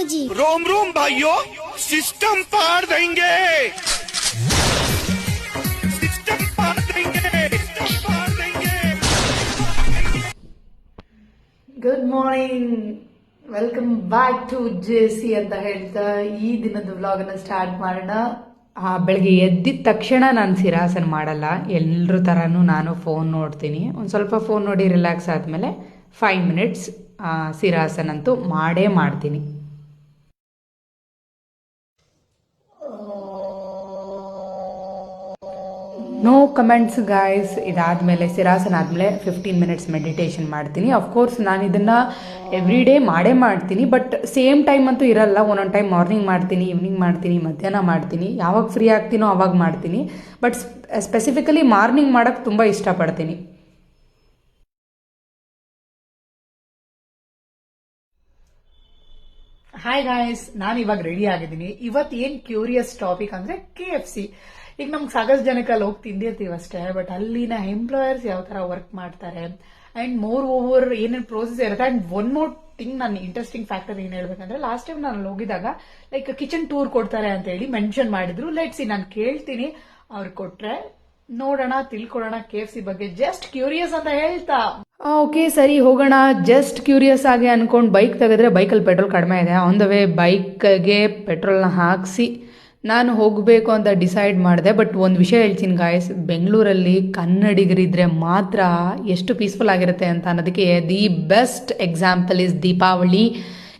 जी रोम रोम भाइयों सिस्टम पार देंगे सिस्टम पार देंगे सिस्टम पार देंगे good morning welcome back to J C ಅಂತ ಹೇಳ್ತಾ ಈ ದಿನದ ವ್ಲಾಗನ್ನ ಸ್ಟಾರ್ಟ್ ಮಾಡೋಣ ಆ, ಬೆಳಗ್ಗೆ ಎದ್ದಿದ ತಕ್ಷಣ ನಾನು ಸಿರಾಸನ ಮಾಡಲ್ಲ ಎಲ್ಲರ ಥರನೂ ನಾನು ಫೋನ್ ನೋಡ್ತೀನಿ ಒಂದು ಸ್ವಲ್ಪ ಫೋನ್ ನೋಡಿ ರಿಲ್ಯಾಕ್ಸ್ ಆದಮೇಲೆ ಫೈವ್ ಮಿನಿಟ್ಸ್ ಸಿರಾಸನ್ ಅಂತೂ ಮಾಡೇ ಮಾಡ್ತೀನಿ ನೋ ಕಮೆಂಟ್ಸ್ ಗಾಯ್ಸ್ ಇದಾದಮೇಲೆ, ಸಿರಾಸನ ಆದಮೇಲೆ ಫಿಫ್ಟೀನ್ ಮಿನಿಟ್ಸ್ ಮೆಡಿಟೇಷನ್ ಮಾಡ್ತೀನಿ. ಅಫ್ಕೋರ್ಸ್ ನಾನು ಇದನ್ನು ಎವ್ರಿ ಡೇ ಮಾಡೇ ಮಾಡ್ತೀನಿ ಬಟ್ ಸೇಮ್ ಟೈಮ್ ಅಂತೂ ಇರಲ್ಲ. ಒಂದೊಂದು ಟೈಮ್ ಮಾರ್ನಿಂಗ್ ಮಾಡ್ತೀನಿ ಈವ್ನಿಂಗ್ ಮಾಡ್ತೀನಿ, ಮಧ್ಯಾಹ್ನ ಮಾಡ್ತೀನಿ. ಯಾವಾಗ ಫ್ರೀ ಆಗ್ತೀನೋ ಅವಾಗ ಮಾಡ್ತೀನಿ. ಬಟ್ ಸ್ಪೆಸಿಫಿಕಲಿ ಮಾರ್ನಿಂಗ್ ಮಾಡೋಕ್ಕೆ ತುಂಬ ಇಷ್ಟಪಡ್ತೀನಿ. ಹಾಯ್ ಗಾಯ್ಸ್ ನಾನು ಇವಾಗ ರೆಡಿ ಆಗಿದ್ದೀನಿ. ಇವತ್ತು ಏನ್ ಕ್ಯೂರಿಯಸ್ ಟಾಪಿಕ್ ಅಂದ್ರೆ ಕೆ ಎಫ್ ಸಿ ಈಗ ನಮ್ಗೆ ಸಾಕಷ್ಟು ಜನಕ್ಕಲ್ಲಿ ಹೋಗಿ ತಿಂದಿರ್ತೀವಿ ಅಷ್ಟೇ ಬಟ್ ಅಲ್ಲಿನ ಎಂಪ್ಲಾಯರ್ಸ್ ಯಾವ ತರ ವರ್ಕ್ ಮಾಡ್ತಾರೆ? ಅಂಡ್ ಮೋರ್ ಓವರ್ ಏನೇನು ಪ್ರೋಸೆಸ್ ಇರುತ್ತೆ? ಅಂಡ್ ಒನ್ ಮೋರ್ ಥಿಂಗ್ ನಾನು ಇಂಟ್ರೆಸ್ಟಿಂಗ್ ಫ್ಯಾಕ್ಟರ್ ಏನ್ ಹೇಳ್ಬೇಕಂದ್ರೆ ಲಾಸ್ಟ್ ಟೈಮ್ ನಾನು ಹೋಗಿದಾಗ ಲೈಕ್ ಕಿಚನ್ ಟೂರ್ ಕೊಡ್ತಾರೆ ಅಂತ ಹೇಳಿ ಮೆನ್ಷನ್ ಮಾಡಿದ್ರು. ಲೆಟ್ ಸಿ ನಾನು ಕೇಳ್ತೀನಿ. ಅವ್ರು ಕೊಟ್ರೆ ನೋಡೋಣ, ತಿಳ್ಕೊಳ್ಳೋಣ ಕೆ ಸಿ ಬಗ್ಗೆ. ಜಸ್ಟ್ ಕ್ಯೂರಿಯಸ್ ಅಂತ ಹೇಳ್ತಾ. ಓಕೆ ಸರಿ, ಹೋಗೋಣ. ಜಸ್ಟ್ ಕ್ಯೂರಿಯಸ್ ಆಗಿ ಅನ್ಕೊಂಡು ಬೈಕ್ ತೆಗೆದ್ರೆ ಬೈಕಲ್ಲಿ ಪೆಟ್ರೋಲ್ ಕಡಿಮೆ ಇದೆ. ಆನ್ ದ ವೇ ಬೈಕ್ಗೆ ಪೆಟ್ರೋಲ್ನ ಹಾಕಿಸಿ ನಾನು ಹೋಗಬೇಕು ಅಂತ ಡಿಸೈಡ್ ಮಾಡಿದೆ. ಬಟ್ ಒಂದು ವಿಷಯ ಹೇಳ್ತೀನಿ ಗಾಯಸ್ ಬೆಂಗಳೂರಲ್ಲಿ ಕನ್ನಡಿಗರಿದ್ರೆ ಮಾತ್ರ ಎಷ್ಟು ಪೀಸ್ಫುಲ್ ಆಗಿರುತ್ತೆ ಅಂತ ಅನ್ನೋದಕ್ಕೆ the best example is Deepavali.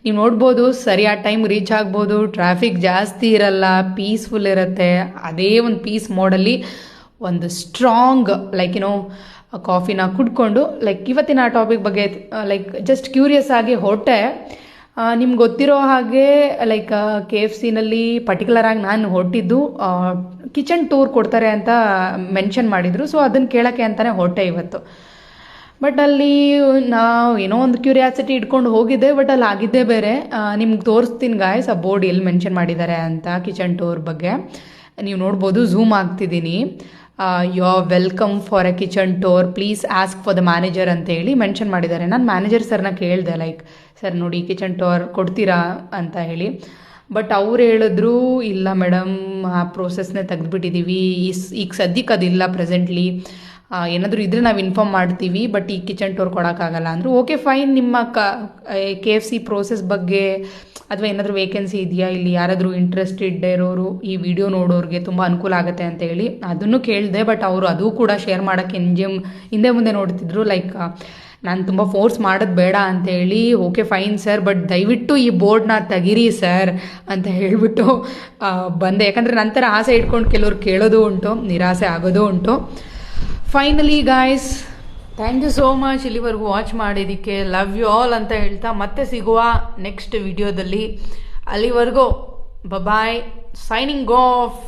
ನೀವು ನೋಡ್ಬೋದು ಸರಿಯಾದ ಟೈಮ್ ರೀಚ್ ಆಗ್ಬೋದು. ಟ್ರಾಫಿಕ್ ಜಾಸ್ತಿ ಇರಲ್ಲ ಪೀಸ್ಫುಲ್ ಇರುತ್ತೆ. ಅದೇ ಒಂದು ಪೀಸ್ ಮೋಡಲ್ಲಿ ಒಂದು ಸ್ಟ್ರಾಂಗ್ ಲೈಕ್ ಯುನೋ ಕಾಫಿನ ಕುಡ್ಕೊಂಡು ಲೈಕ್ ಇವತ್ತಿನ ಆ ಟಾಪಿಕ್ ಬಗ್ಗೆ ಲೈಕ್ ಜಸ್ಟ್ ಕ್ಯೂರಿಯಸ್ ಆಗಿ ಹೊಟ್ಟೆ ನಿಮ್ಗೆ ಗೊತ್ತಿರೋ ಹಾಗೆ ಲೈಕ್ ಕೆ ಎಫ್ ಸಿನಲ್ಲಿ ಪರ್ಟಿಕ್ಯುಲರ್ ಆಗಿ ನಾನು ಹೊರಟಿದ್ದು ಕಿಚನ್ ಟೂರ್ ಕೊಡ್ತಾರೆ ಅಂತ ಮೆನ್ಷನ್ ಮಾಡಿದರು. ಸೊ ಅದನ್ನು ಕೇಳೋಕ್ಕೆ ಅಂತಲೇ ಹೊರಟೆ ಇವತ್ತು. ಬಟ್ ಅಲ್ಲಿ ನಾವು ಏನೋ ಒಂದು ಕ್ಯೂರಿಯಾಸಿಟಿ ಇಟ್ಕೊಂಡು ಹೋಗಿದ್ದೆ ಬಟ್ ಅಲ್ಲಿ ಆಗಿದ್ದೇ ಬೇರೆ. ನಿಮ್ಗೆ ತೋರಿಸ್ತೀನಿ ಗಾಯ್ಸ್ ಆ ಬೋರ್ಡ್ ಎಲ್ಲಿ ಮೆನ್ಷನ್ ಮಾಡಿದ್ದಾರೆ ಅಂತ ಕಿಚನ್ ಟೂರ್ ಬಗ್ಗೆ. ನೀವು ನೋಡ್ಬೋದು zoom ಆಗ್ತಿದ್ದೀನಿ. You are welcome for a kitchen tour please ask for the manager ಅಂತ ಹೇಳಿ ಮೆನ್ಷನ್ ಮಾಡಿದ್ದಾರೆ. ನಾನು ಮ್ಯಾನೇಜರ್ ಸರ್ನ ಕೇಳಿದೆ ಲೈಕ್ ಸರ್, ನೋಡಿ ಕಿಚನ್ ಟೂರ್ ಕೊಡ್ತೀರಾ? ಅಂತ ಹೇಳಿ. ಬಟ್ ಅವ್ರು ಹೇಳಿದ್ರು, ಇಲ್ಲ ಮೇಡಮ್ ಆ ಪ್ರೋಸೆಸ್ನೇ ತೆಗೆದುಬಿಟ್ಟಿದ್ದೀವಿ ಈಗ ಸದ್ಯಕ್ಕೆ ಅದಿಲ್ಲ ಪ್ರೆಸೆಂಟ್ಲಿ ಏನಾದರೂ ಇದ್ರೆ ನಾವು ಇನ್ಫಾರ್ಮ್ ಮಾಡ್ತೀವಿ ಬಟ್ ಈ ಕಿಚನ್ ಟೂರ್ ಕೊಡೋಕ್ಕಾಗಲ್ಲ. ಅಂದರು ಓಕೆ ಫೈನ್ ನಿಮ್ಮ ಕ ಕೆ ಎಫ್ ಸಿ ಪ್ರೋಸೆಸ್ ಬಗ್ಗೆ ಅಥವಾ ಏನಾದರೂ ವೇಕೆನ್ಸಿ ಇದೆಯಾ? ಇಲ್ಲಿ ಯಾರಾದರೂ ಇಂಟ್ರೆಸ್ಟೆಡ್ ಇರೋರು ಈ ವಿಡಿಯೋ ನೋಡೋರಿಗೆ ತುಂಬ ಅನುಕೂಲ ಆಗುತ್ತೆ ಅಂತ ಹೇಳಿ ಅದನ್ನು ಕೇಳಿದೆ ಬಟ್ ಅವರು ಅದು ಕೂಡ ಶೇರ್ ಮಾಡೋಕ್ಕೆ ಹಿಂಜೆ ಹಿಂದೆ ಮುಂದೆ ನೋಡ್ತಿದ್ರು. ಲೈಕ್ ನಾನು ತುಂಬ ಫೋರ್ಸ್ ಮಾಡೋದು ಬೇಡ ಅಂತ ಹೇಳಿ ಓಕೆ ಫೈನ್ ಸರ್ ಬಟ್ ದಯವಿಟ್ಟು ಈ ಬೋರ್ಡ್ನ ತೆಗೀರಿ ಸರ್ ಅಂತ ಹೇಳಿಬಿಟ್ಟು ಬಂದೆ. ಯಾಕಂದರೆ ನಂತರ ಆಸೆ ಇಟ್ಕೊಂಡು ಕೆಲವ್ರು ಕೇಳೋದು ಉಂಟು, ನಿರಾಸೆ ಆಗೋದು ಉಂಟು. Finally guys thank you so much ಇಲ್ಲಿವರೆಗೂ ವಾಚ್ ಮಾಡಿದ್ದಕ್ಕೆ ಲವ್ ಯು ಆಲ್ ಅಂತ ಹೇಳ್ತಾ ಮತ್ತೆ ಸಿಗುವ ನೆಕ್ಸ್ಟ್ ವಿಡಿಯೋದಲ್ಲಿ ಅಲ್ಲಿವರೆಗೂ ಬಬಾಯ್ ಸೈನಿಂಗ್ ಆಫ್